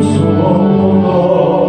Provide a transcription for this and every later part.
비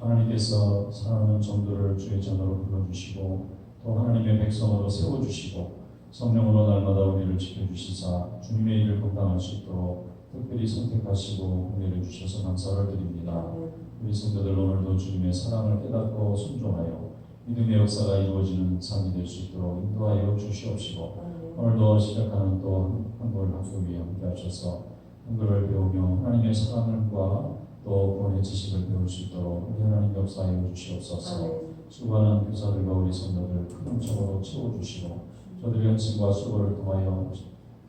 하나님께서 사랑하는 정도를 주의 전으로 불러주시고 또 하나님의 백성으로 세워주시고 성령으로 날마다 우리를 지켜주시사 주님의 일을 감당할 수 있도록 특별히 선택하시고 은혜를 주셔서 감사를 드립니다. 우리 성도들 오늘도 주님의 사랑을 깨닫고 순종하여 믿음의 역사가 이루어지는 삶이 될 수 있도록 인도하여 주시옵시고 오늘도 시작하는 또 한글 학교에 함께 하셔서 한글을 배우며 하나님의 사랑과 또 구원의 지식을 배울 수 있도록 하나님 역사하여 주시옵소서. 수고하는 교사들과 우리 성도들 큰 은총으로 채워주시고 저들의 헌신과 수고를 통하여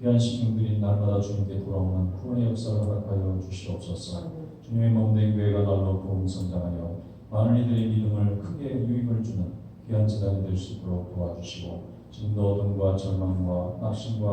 귀한 신령들이 날마다 주님께 돌아오는 구원의 역사를 허락하여 주시옵소서. 주님의 몸된 교회가 날로 부흥 성장하여 많은 이들의 믿음을 크게 유익을 주는 귀한 재단이 될 수 있도록 도와주시고 지금도 어둠과 절망과 낙심과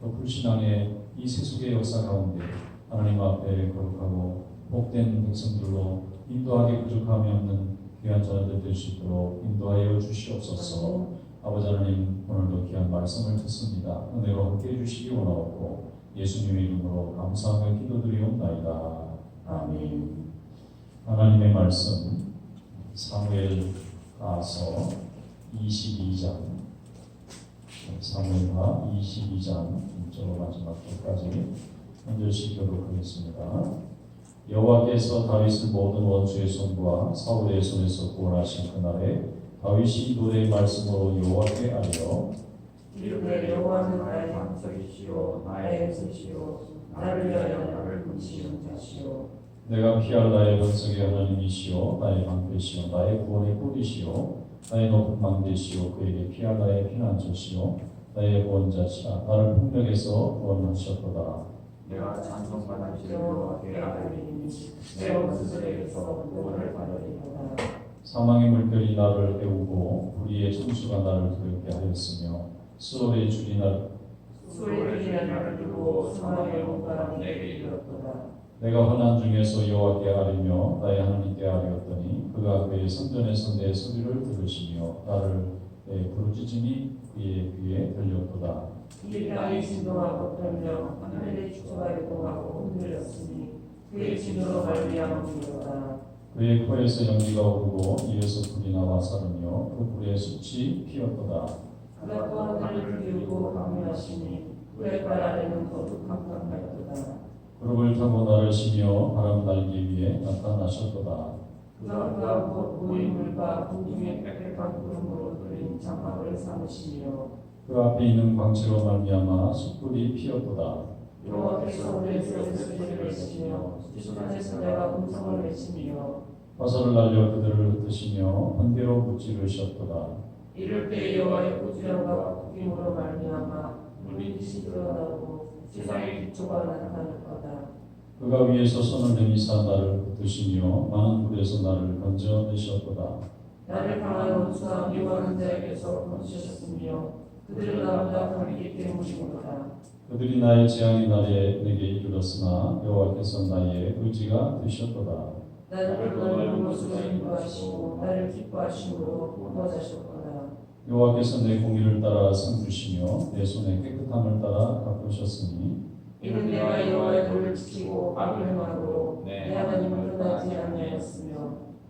또 불신앙의 이 세속의 역사 가운데 하나님 앞에 거룩하고 복된 백성들로 인도하기 부족함이 없는 귀한 자녀들 될 수 있도록 인도하여 주시옵소서. 아버지 하나님 오늘도 귀한 말씀을 듣습니다. 은혜로 함께 해주시기 원하옵고 예수님의 이름으로 감사하며 기도드리옵나이다. 아멘. 하나님의 말씀 사무엘 가서 22장 사무엘하 22장 1절로 마지막 끝까지 한 절씩 교독하겠습니다. 여호와께서 다윗을 모든 원수의 손과 사울의 손에서 구원하신 그날에 다윗이 노래의 말씀으로 여호와께 알려 이르되 여호와는 나의 반석이시요 나의 에셋이요 나를 위하여 나를 붙이는 자시요. 내가 피할 나의 번석의 하나님이시요 나의 방패시요 나의 구원의 뿌리시요 나의 높은 망대시요 그에게 피할 나의 피난처시요 나의 구원자시라. 나를 폭력에서 구원하셨도다 내가 찬송받으실 여호와께 아뢰리니 내 원수들에게서 구원을 받으리로다 사망의 물결이 나를 깨우고 불의의 천수가 나를 두렵게 하였으며 수월의 줄이 나 소리들이 나를 두고 사망의 문과는 내게 이르렀도다. 내가 환난 중에서 여호와께 아뢰며 나의 하나님께 아뢰었더니 그가 그의 성전에서 내 소리를 들으시며 나를 내 부르짖음이 그의 귀에 들렸도다. 이 땅이 진동하고 떨며 하늘의 주가 요동하고 흔들렸으니 그의 진으로 말미암음이로다. 그의 코에서 연기가 오르고 입에서 불이 나와 사르며 그 불의 숯이 피었도다. 그가 또 하늘을 비우고 강림하시니 그의 발 아래는 거룩함kam하였도다. 그룹을 타고 나를 시며 바람 날기 위해 나타나셨도다. 그가 그가 모인 물과 궁중의 빽빽한 구름으로 뚫린 장막을 삼으시며 그 앞에 있는 광채로 말미암아 숯불이 피었도다. 여호와께서 우리에게 소리를 내시며 지존에서 내가 음성을 내시며 화살을 날려 그들을 흩으시며 번개로 무찌르셨도다. 이를 때 여호와의 꾸지람과 구김으로 말미암아 빛이 드러나고 세상의 기초가 나타날 거다. 그가 위에서 손을 내미사 나를 붙드시며 많은 불에서 나를 건져내셨도다. 나를 강한 원수와 미워하는 자에게서 건지셨으며 그들은 나보다 강하기 때문이로다. 그들이 나의 재앙의 날에 내게 이르렀으나 여호와께서 나의 의지가 되셨도다. 나를 넓은 곳으로 인도하시고 나를 기뻐하심으로 구원하셨도다. 여호와께서 내 공의를 따라 상 주시며 내 손의 깨끗함을 따라 갚으셨으니 이는 내가 여호와의 도를 지키고 악을 행하고 내 하나님을 떠나지 아니하였으며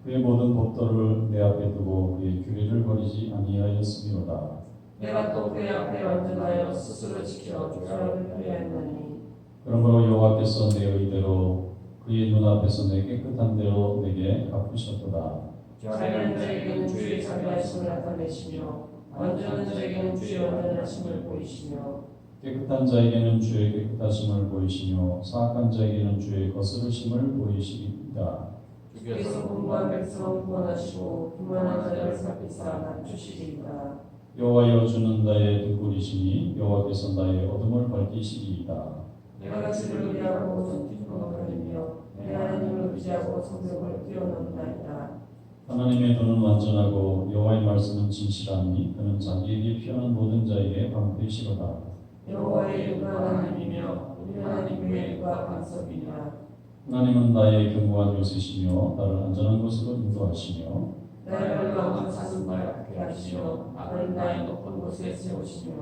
그의 모든 법도를 내 앞에 두고 그의 규례를 버리지 아니하였음이로다. 내가 또 그의 앞에 완전하여 스스로 지켜 죄악을 피하였나니 그러므로 여호와께서 내 의대로 그의 눈앞에서 내 깨끗한 대로 내게 갚으셨도다. 잘하는 자에게는 주의 자비하심을 나타내시며 완전한 자에게는 주의 완전하심을 보이시며 깨끗한 자에게는 주의 깨끗하심을 보이시며 사악한 자에게는 주의 거스르심을 보이시리이다. 주께서 공부한 백성을 구원하시고 교만한 자를 살피사 낮추시리이다. 여호와여 주는 나의 등불이시니 여호와께서 나의 어둠을 밝히시리이다. 내가 주를 의지하고 전투를 거리며 내 하나님을 의지하고 성벽을 뛰어넘나이다. 하나님의 눈은 완전하고 여호와의 말씀은 진실하니 그는 자기에게 피하는 모든 자에게 방패시로다. 여호와의 누가 하나님이며 우리 하나님 외에 누가 반석이냐 하나님은 나의 견고한 요새시며 나를 안전한 곳으로 인도하시며 나를 왕한 사슴 밟게 하시며 나를 나의 높은 곳에 세우시며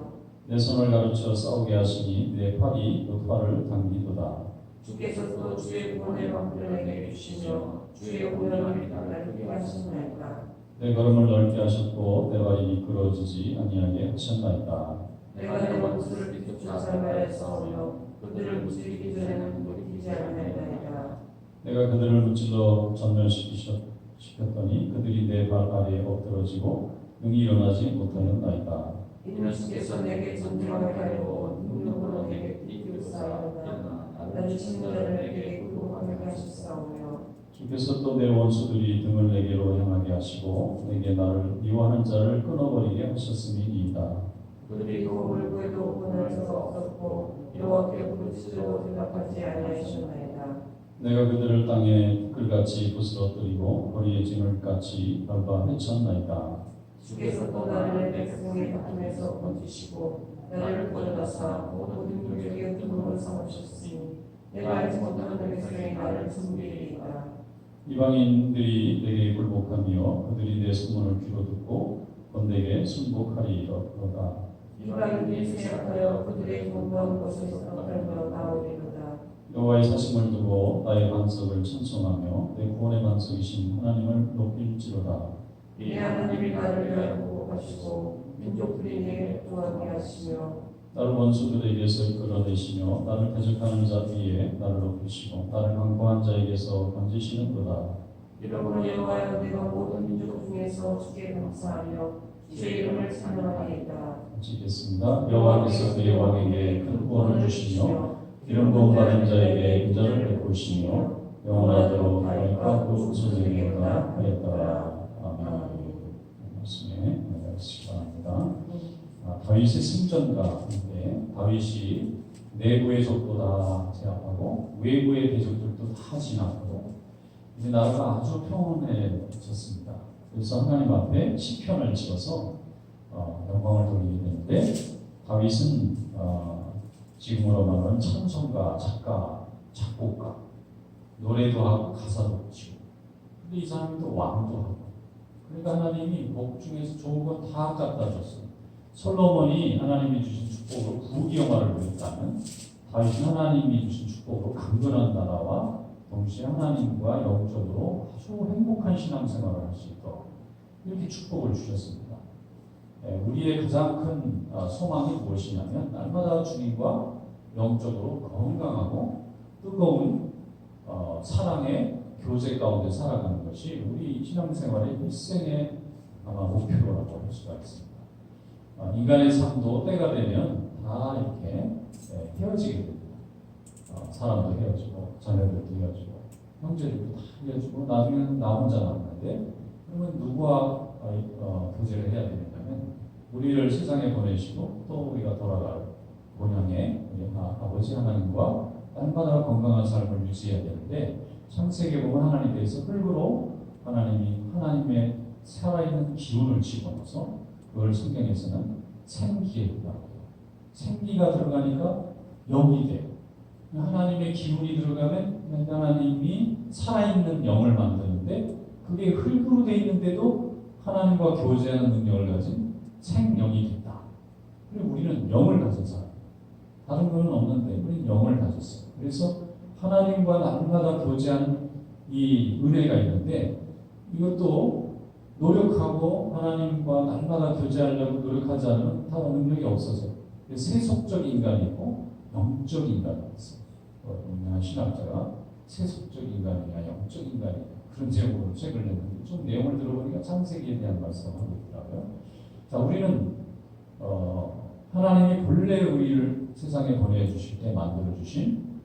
내 손을 가르쳐 싸우게 하시니 내 팔이 그 팔을 당기도다. 주께서 또 주의 구원의 방패를 내게 주시며 주의 공연함이 나를 하시나이다. 내 걸음을 넓게 하셨고 내 발이 미끄러지지 아니하게 하셨나이다. 내가 내 원수를 살발에 싸우며 그들을 무찌르기 전에는 돌이키지 않나이다. 내가 그들을 무찔러 전멸시켰더니 그들이 내 발 아래에 엎드러지고 능히 일어나지 못하였나이다. 이는 주께서 내게 전쟁하게 하려고 능력으로 내게 이끌사오나 나를 친구들을 내게 굴복하게 하셨사오며 주께서 또 내 원수들이 등을 내게로 향하게 하시고 내게 나를 미워하는 자를 끊어버리게 하셨음이니이다. 그들이 도움을 구해도 구원할 자가 없었고 여호와께 부르짖어도 대답하지 아니하셨나이다. 내가 그들을 땅에 끌같이 부스러뜨리고 거리에 짐을 같이 밟아 헤쳤나이다. 주께서 또 나를 내 백성의 다툼에서 건지시고 나를 구원하사 모든 능력의 등으로 삼으셨으니 내가 알지 못하는 백성이 나를 섬기리이다. 이방인들이 내게 굴복하며 그들이 내 소문을 귀로 듣고 번데게 순복하리로다. 이방인들이 생각하여 그들의 공부한 곳에서 떨며 나오리로다. 여호와의 사심을 두고 나의 반석을 찬송하며 내 구원의 반석이신 하나님을 높일지로다. 내 하나님이 나를 위하여 보복하시고 민족들이 내게 도하게 하시며 나를 원수들에게서 이끌어내시며 나를 대적하는 자 위에 나를 높이시고 나를 강포한 자에게서 건지시는도다. 이러므로 여호와여 내가 모든 민족 중에서 주께 감사하며 주의 이름을 찬양하리이다. 마치겠습니다. 여호와께서 그의 왕에게 큰 구원을 주시며 기름 부음 받은 자에게 인자를 베푸시며 영원하도록 하니까 그 후손에게로다 하였더라. 아멘. 말씀에 바랍니다. 아, 다윗의 승전가인데 다윗이 내부의 적도 다 제압하고 외부의 대적들도 다 진압하고 이제 나라가 아주 평온해졌습니다. 그래서 하나님 앞에 시편을 지어서 어, 영광을 돌리게 되는데 다윗은 어, 지금으로 말하면 찬송가, 작가, 작곡가, 노래도 하고 가사도 붙이고. 근데 이 사람이 또 왕도 하고. 그러니까 하나님이 복 중에서 좋은 거 다 갖다 줬어요. 솔로몬이 하나님이 주신 축복으로 부귀영화를 누렸다면 다윗은 하나님이 주신 축복으로 강건한 나라와 동시에 하나님과 영적으로 아주 행복한 신앙생활을 할 수 있도록 이렇게 축복을 주셨습니다. 예, 우리의 가장 큰 어, 소망이 무엇이냐면 날마다 주님과 영적으로 건강하고 뜨거운 어, 사랑의 교제 가운데 살아가는 것이 우리 신앙생활의 일생의 아마 목표라고 할 수가 있습니다. 어, 인간의 삶도 때가 되면 다 이렇게 예, 헤어지게 됩니다. 어, 사람도 헤어지고 자녀들도 헤어지고 형제들도 다 헤어지고 나중에는 나 혼자 남는데 그러면 누구와 어, 어, 교제를 해야 되냐면 우리를 세상에 보내시고 또 우리가 돌아갈 본향에 우리 아- 아버지 하나님과 날마다 건강한 삶을 유지해야 되는데 창세기에 보면 하나님께서 흙으로 하나님이 하나님의 살아있는 기운을 집어넣어서 그걸 성경에서는 생기라고. 생기가 들어가니까 영이 돼요. 하나님의 기운이 들어가면 하나님이 살아있는 영을 만드는데 그게 흙으로 돼 있는데도 하나님과 교제하는 능력을 가진 생영이 됐다. 그리고 우리는 영을 사람. 다른 거는 없는데 우리는 영을 가졌어요. 그래서 하나님과 날마다 교제하는 이 은혜가 있는데 이것도 노력하고 하나님과 날마다 교제하려고 노력하지 않으면 다 능력이 없어져요. 세속적 인간이 있고 영적 인간이 있어요. 어, 유명한 신학자가 세속적 인간이냐 영적 인간이냐 그런 제목으로 책을 냈는데 좀 내용을 들어보니까 창세기에 대한 말씀을 하고 있더라고요. 자, 우리는 어, 하나님이 본래 우리를 세상에 보내주실 때 만들어 주신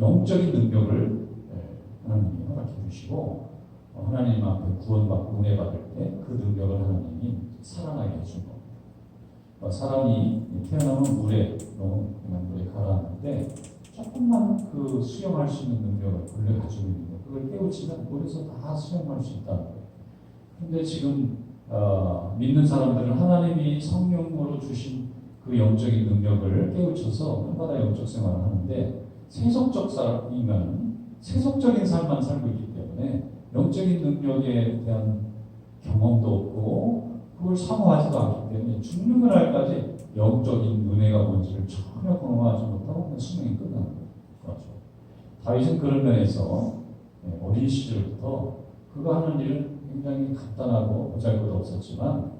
영적인 능력을 예, 하나님이 허락해 주시고 어, 하나님 앞에 구원받고 은혜 받을 때 그 능력을 하나님이 살아나게 해준 겁니다. 어, 사람이 태어나면 물에 너무 물에 가라앉는데 조금만 그 수영할 수 있는 능력을 본래 가지고 있는 거 그걸 깨우치면 물에서 다 수영할 수 있다는 거예요. 근데 지금 어, 믿는 사람들은 하나님이 성령으로 주신 그 영적인 능력을 깨우쳐서 날마다 영적 생활을 하는데 세속적 사람 인간은 세속적인 삶만 살고 있기 때문에 영적인 능력에 대한 경험도 없고 그걸 사모하지도 않기 때문에 죽는 날까지 영적인 은혜가 뭔지를 전혀 경험하지 못하고 수명이 끝나는 거죠. 다윗은 그런 면에서 네, 어린 시절부터 그가 하는 일은 굉장히 간단하고 보잘것 없었지만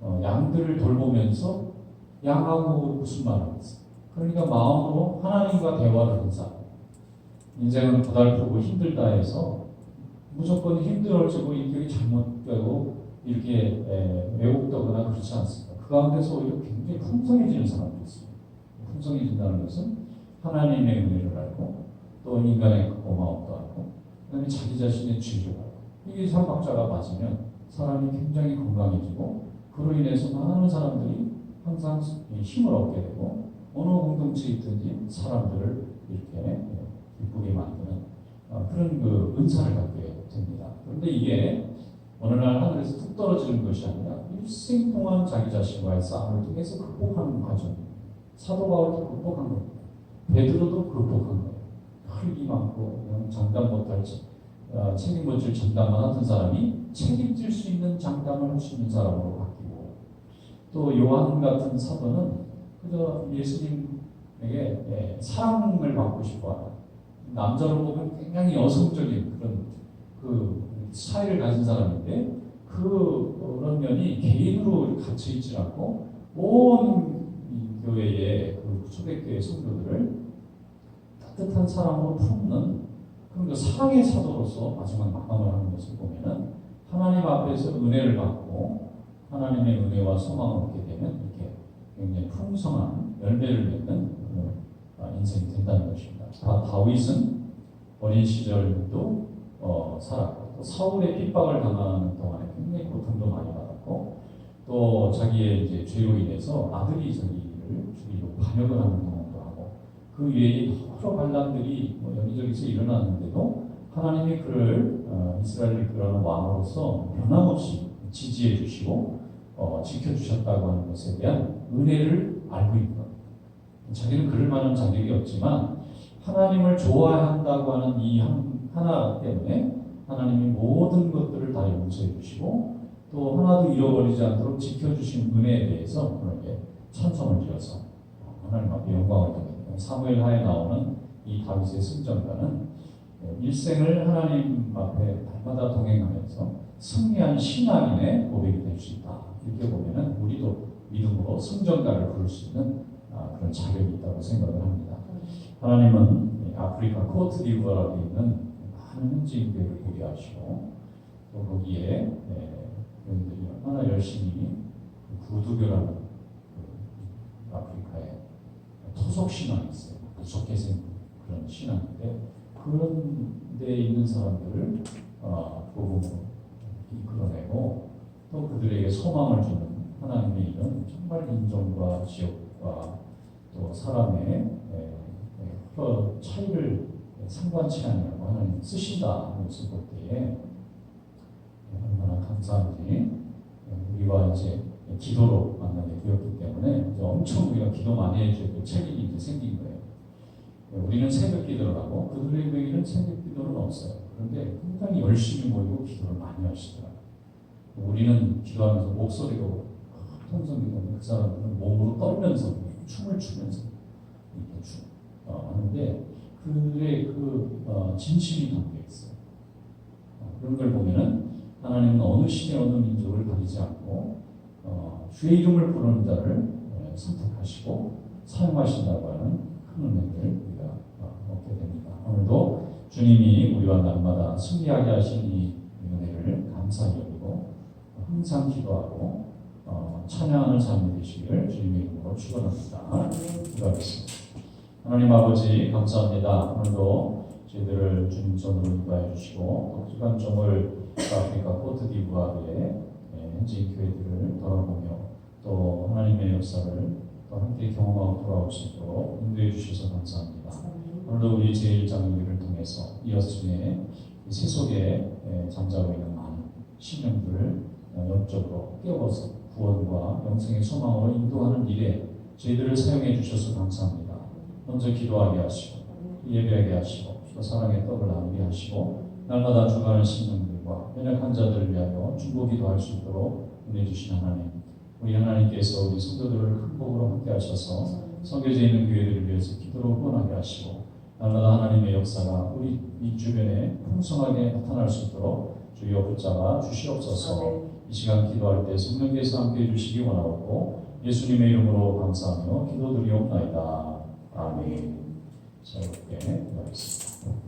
어, 양들을 돌보면서 양하고 무슨 말을 했어. 그러니까 마음으로 하나님과 대화를 한 사람. 인생은 고달프고 힘들다 해서 무조건 힘들어지고 인격이 잘못되고 이렇게 에, 왜곡되거나 그렇지 않습니다. 그 가운데서 오히려 굉장히 풍성해지는 사람도 있습니다. 풍성해진다는 것은 하나님의 은혜를 알고 또 인간의 그 고마움도 알고 그다음에 자기 자신의 죄를 알고 이게 삼박자가 맞으면 사람이 굉장히 건강해지고 그로 인해서 많은 사람들이 항상 힘을 얻게 되고 어느 공동체에 있든지 사람들을 이렇게 기쁘게 만드는 어, 그런 그 은사를 갖게 됩니다. 그런데 이게 어느 날 하늘에서 툭 떨어지는 것이 아니라 일생 동안 자기 자신과의 싸움을 통해서 극복하는 과정입니다. 사도 바울도 극복한 겁니다. 베드로도 극복한 거예요. 흙이 많고 장담 못할 어, 책임 질 장담만 하던 사람이 책임질 수 있는 장담을 할 수 있는 사람으로 바뀌고 또 요한 같은 사도는 그저 예수님에게 예, 사랑을 받고 싶어하는 남자로 보면 굉장히 여성적인 그런 그 사회를 가진 사람인데 그 그런 면이 개인으로 갇혀 있지 않고 온 교회의 그 초대교회 성도들을 따뜻한 사랑으로 품는 그런 그 사랑의 사도로서 마지막 마감을 하는 것을 보면은 하나님 앞에서 은혜를 받고 하나님의 은혜와 소망을 얻게 되면 이렇게 굉장히 풍성한 열매를 맺는 인생이 된다는 것입니다. 다, 다윗은 어린 시절도 어, 살았고 또 사울의 핍박을 당하는 동안에 굉장히 고통도 많이 받았고 또 자기의 이제 죄로 인해서 아들이 자기를 죽이고 반역을 하는 하고 그 외에 여러 반란들이 뭐 여기저기서 일어났는데도 하나님이 그를 어, 이스라엘을 이끌어가는 왕으로서 변함없이 지지해 주시고 어, 지켜주셨다고 하는 것에 대한 은혜를 알고 있는 겁니다. 자기는 그럴 만한 자격이 없지만 하나님을 좋아한다고 하는 이 한- 하나 때문에 하나님이 모든 것들을 다 용서해 주시고 또 하나도 잃어버리지 않도록 지켜주신 은혜에 대해서 그렇게 찬송을 지어서 하나님 앞에 영광을 돌립니다. 사무엘 하에 나오는 이 다윗의 승전가는 일생을 하나님 앞에 날마다 동행하면서 승리한 신앙인의 고백이 될 수 있다. 이렇게 보면은 우리도 믿음으로 승전가를 부를 수 있는 아, 그런 자격이 있다고 생각을 합니다. 하나님은 이 아프리카 코트디부아라고 있는 많은 현지인들을 보게 하시고 또 거기에 예, 여러분들이 얼마나 열심히 그 구두교라는 그 아프리카에 토속 신앙이 있어요. 무섭게 생긴 그런 신앙인데 그런 데 있는 사람들을 어, 복음으로 이끌어내고 또 그들에게 소망을 주는 하나님의 일은 정말 인종과 지역과 또 사람의 여러 차이를 상관치 않냐고 하나님 쓰신다 볼 때에 얼마나 감사한지 우리와 이제 기도로 만나게 되었기 때문에 엄청 우리가 기도 많이 해줘야 될 책임이 이제 생긴 거예요. 우리는 새벽 기도를 하고 그들에게는 새벽 기도는 없어요. 그런데 굉장히 열심히 모이고 기도를 많이 하시더라고요. 우리는 기도하면서 목소리가 통성기도인데 그 사람들은 몸으로 떨면서 춤을 추면서 이렇게 춤 어, 하는데 그들의 그 어, 진심이 담겨 있어요. 어, 그런 걸 보면은 하나님은 어느 시대 어느 민족을 가리지 않고 어, 주의 이름을 부르는 자를 어, 선택하시고 사용하신다고 하는 큰 은혜를 우리가 어, 얻게 됩니다. 오늘도 주님이 우리와 날마다 승리하게 하신 이 은혜를 감사히 여기고 항상 기도하고 어, 찬양하는 삶이 되시기를 주님의 이름으로 축원합니다. 기도하겠습니다. 하나님 아버지 감사합니다. 오늘도 저희들을 주님 손으로 인도하여 주시고 독특한 점을 아프리카 코트디부아르의 예, 현지 교회들을 돌아보며 또 하나님의 역사를 또 함께 경험하고 돌아올 수 있도록 인도해 주셔서 감사합니다. 오늘도 우리 제1장로회를 통해서 이어스의 세속에 예, 잠자고 있는 많은 신령들을 어, 영적으로 깨워서 구원과 영생의 소망으로 인도하는 일에 저희들을 사용해 주셔서 감사합니다. 먼저 기도하게 하시고 예배하게 하시고 또 사랑의 떡을 나누게 하시고 날마다 죽어가는 신령들 과 연약한 자들을 위하여 중보기도 할 수 있도록 은혜 주신 하나님 우리 하나님께서 우리 성도들을 큰 복으로 함께 하셔서 성교제 있는 교회들을 위해서 기도로 후원하게 하시고 날마다 하나님의 역사가 우리 이 주변에 풍성하게 나타날 수 있도록 주여 붙잡아 주시옵소서 이 시간 기도할 때 성령께서 함께 해주시기 원하옵고 예수님의 이름으로 감사하며 기도드리옵나이다. 아멘. 새롭게 기도하겠습니다.